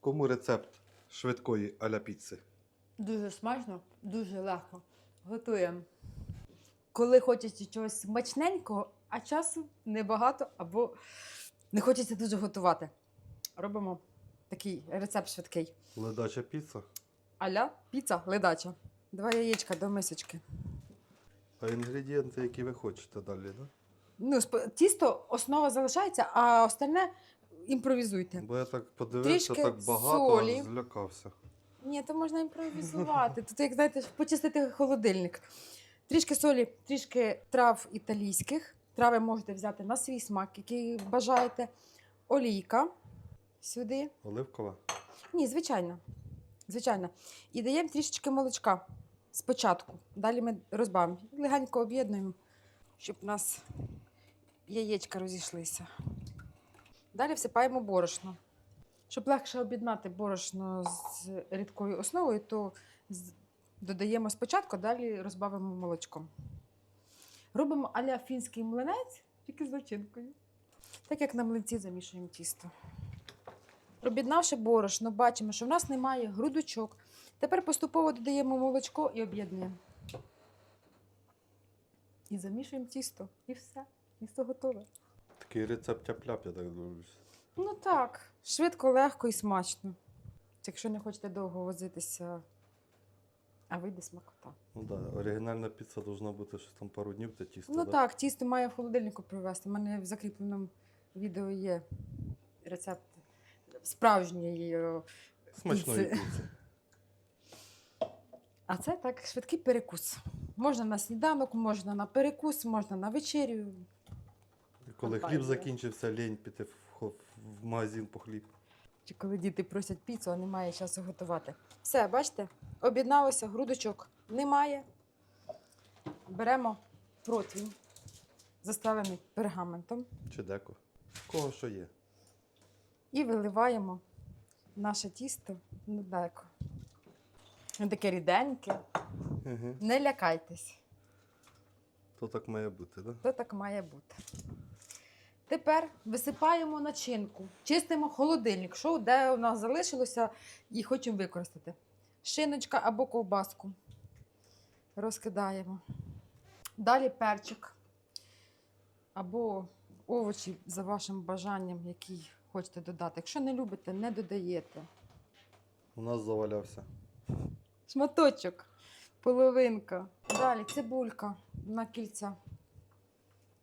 Кому рецепт швидкої аля піци? Дуже смачно, дуже легко. Готуємо. Коли хочеться чогось смачненького, а часу небагато або не хочеться дуже готувати. Робимо такий рецепт швидкий. Ледача піца. Аля піца ледача. Два яєчка до мисочки. А інгредієнти, які ви хочете далі, да? Ну, тісто основа залишається, а остальне імпровізуйте. Бо я так подивився, Трішки так багато, солі. злякався. Ні, то можна імпровізувати. Тут, як знаєте, почистити холодильник. Трішки солі, трішки трав італійських. Трави можете взяти на свій смак, який бажаєте. Олійка сюди. Оливкова. Ні, звичайно. Звичайно. І даємо трішечки молочка спочатку. Далі ми розбавимо. Легенько об'єднуємо, щоб у нас яєчка розійшлися. Далі всипаємо борошно. Щоб легше об'єднати борошно з рідкою основою, то додаємо спочатку, далі розбавимо молочком. Робимо аля фінський млинець, тільки з начинкою. Так як на млинці замішуємо тісто. Об'єднавши борошно, бачимо, що в нас немає грудочок. Тепер поступово додаємо молочко і об'єднуємо. І замішуємо тісто. І все. Тісто готове. Такий рецепт тяп-ляп, я так дивлюсь. Ну так, швидко, легко і смачно. Якщо не хочете довго возитися, а вийде смакота. Ну так, да, оригінальна піца повинна бути щось там пару днів, це тісто. Ну да? так, тісто має в холодильнику привезти. У мене в закріпленому відео є рецепт справжньої. е, Смачної піци. піци. А це так швидкий перекус. Можна на сніданок, можна на перекус, можна на вечерю. Коли хліб закінчився, лінь піти в, в магазин по хліб. Чи коли діти просять піцу, а немає часу готувати. Все, бачите, об'єдналося, грудочок немає. Беремо противень, заставлений пергаментом, Чи деко. Кого що є? і виливаємо наше тісто на деко. Таке ріденьке. Угу. Не лякайтесь. То так має бути, так? То так має бути. Тепер висипаємо начинку, чистимо холодильник, що де у нас залишилося, і хочемо використати. Шиночка або ковбаску. Розкидаємо. Далі перчик. Або овочі за вашим бажанням, який хочете додати. Якщо не любите, не додаєте. У нас завалявся. Шматочок, половинка. Далі цибулька на кільця.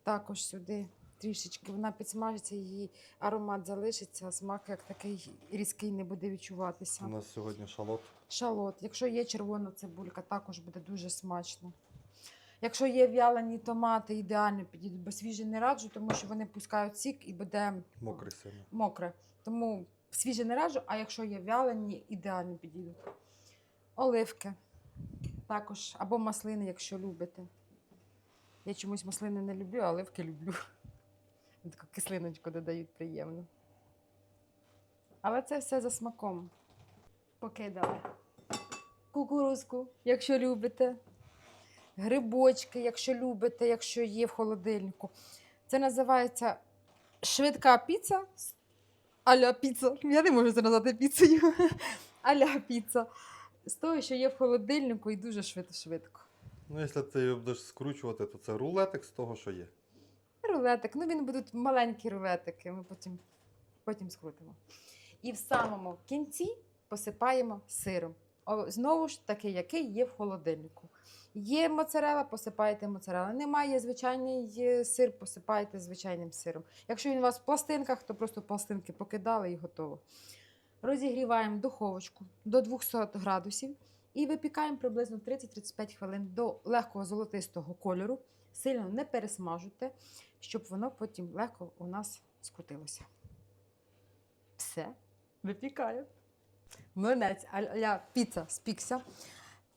Також сюди трішечки. Вона підсмажиться, її аромат залишиться, а смак як такий різкий не буде відчуватися. У нас сьогодні шалот. Шалот. Якщо є червона цибулька, також буде дуже смачно. Якщо є в'ялені томати, ідеально підійдуть, бо свіжі не раджу, тому що вони пускають сік і буде Мокрий сильно. мокре. Тому свіже не раджу, а якщо є вялені, ідеально підійдуть. Оливки також, або маслини, якщо любите. Я чомусь маслини не люблю, а оливки люблю. Таку кислиночку додають приємно. Але це все за смаком. Покидали. Кукурузку, якщо любите. Грибочки, якщо любите, якщо є в холодильнику. Це називається швидка піца Аля піца. Я не можу це назвати піцею. Аля піца. З того, що є в холодильнику і дуже швидко-швидко. Ну, якщо ти будеш скручувати, то це рулетик з того, що є. Рулетик. Ну, він будуть маленькі рулетики, ми потім, потім скрутимо. І в самому кінці посипаємо сиром. О, знову ж таки, який є в холодильнику. Є моцарела, посипаєте моцарела. Немає звичайний е, сир, посипаєте звичайним сиром. Якщо він у вас в пластинках, то просто пластинки покидали і готово. Розігріваємо духовочку до 200 градусів і випікаємо приблизно 30-35 хвилин до легкого золотистого кольору. Сильно не пересмажуйте, щоб воно потім легко у нас скрутилося. Все, випікаємо. Млинець а-ля піца спікся.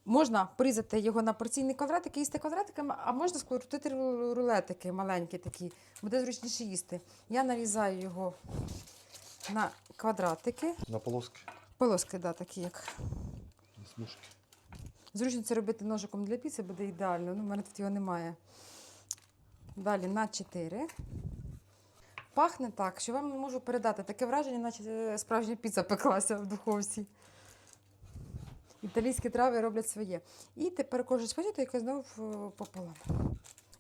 Можна порізати його на порційні квадратики, їсти квадратиками, а можна скрутити рулетики маленькі такі, буде зручніше їсти. Я нарізаю його на квадратики. На полоски. Полоски, да, такі як. Смужки. Зручно це робити ножиком для піци буде ідеально. Ну, в мене тут його немає. Далі на 4. Пахне так, що вам не можу передати. Таке враження, наче е, справжня піца пеклася в духовці. Італійські трави роблять своє. І тепер кожен шматочок я знову е, пополам.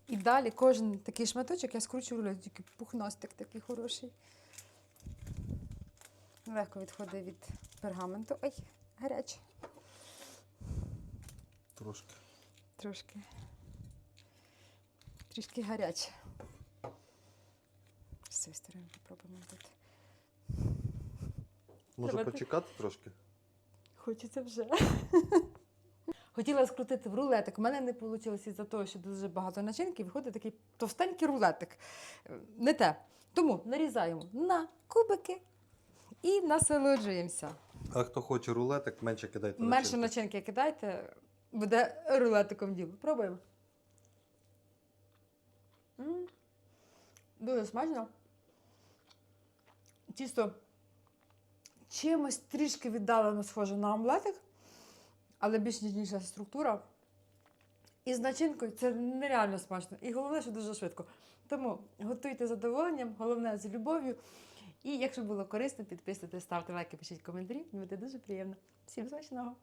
І далі кожен такий шматочок я скручую тільки пухностик такий хороший. Легко відходить від пергаменту. Ой, гаряче. Трошки. Трошки. Трішки гаряче. З цієї сторони попробуємо тут. Може Давайте. почекати трошки? Хочеться вже. Хотіла скрутити в рулетик. У мене не вийшло із-за того, що дуже багато начинки, виходить такий товстенький рулетик. Е, Не те. Тому нарізаємо на кубики і насолоджуємося. А хто хоче рулетик, менше кидайте. Менше начинки. начинки кидайте, буде рулетиком діло. Пробуємо. Дуже смачно. Тісто чимось трішки віддалено схоже на омлетик, але більш ніжніша структура. І з начинкою це нереально смачно. І головне, що дуже швидко. Тому готуйте з задоволенням, головне з любов'ю. І якщо було корисно, підписуйтесь, ставте лайки, пишіть коментарі. Буде дуже приємно. Всім смачного!